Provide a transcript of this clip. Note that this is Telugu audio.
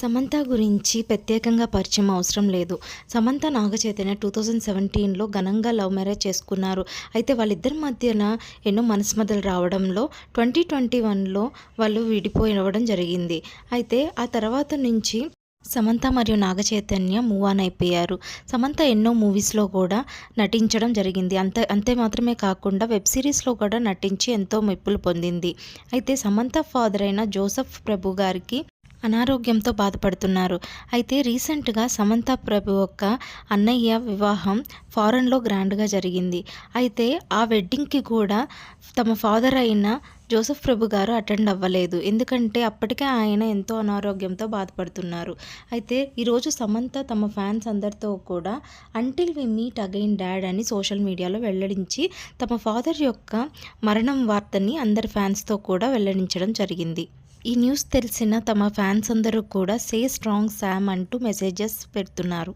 సమంత గురించి ప్రత్యేకంగా పరిచయం అవసరం లేదు. సమంత నాగ చైతన్య టూ థౌజండ్ సెవెంటీన్లో ఘనంగా లవ్ మ్యారేజ్ చేసుకున్నారు. అయితే వాళ్ళిద్దరి మధ్యన ఎన్నో మనస్మదలు రావడంలో ట్వంటీ ట్వంటీ వన్లో వాళ్ళు విడిపోయినవ్వడం జరిగింది. అయితే ఆ తర్వాత నుంచి సమంత మరియు నాగ చైతన్య మూవ్ ఆన్ అయిపోయారు. సమంత ఎన్నో మూవీస్లో కూడా నటించడం జరిగింది. అంతే అంతే మాత్రమే కాకుండా వెబ్ సిరీస్లో కూడా నటించి ఎంతో మెప్పులు పొందింది. అయితే సమంత ఫాదర్ అయిన జోసఫ్ ప్రభు గారికి అనారోగ్యంతో బాధపడుతున్నారు. అయితే రీసెంట్గా సమంత ప్రభు యొక్క అన్నయ్య వివాహం ఫారెన్లో గ్రాండ్గా జరిగింది. అయితే ఆ వెడ్డింగ్కి కూడా తమ ఫాదర్ అయిన జోసఫ్ ప్రభు గారు అటెండ్ అవ్వలేదు. ఎందుకంటే అప్పటికే ఆయన ఎంతో అనారోగ్యంతో బాధపడుతున్నారు. అయితే ఈరోజు సమంత తమ ఫ్యాన్స్ అందరితో కూడా until we meet again dad అని సోషల్ మీడియాలో వెల్లడించి తమ ఫాదర్ యొక్క మరణం వార్తని అందరి ఫ్యాన్స్తో కూడా వెల్లడించడం జరిగింది. ఈ న్యూస్ తెలిసిన తమ ఫ్యాన్స్ అందరూ కూడా సే స్ట్రాంగ్ శామ్ అంటూ మెసేజెస్ పెడుతున్నారు.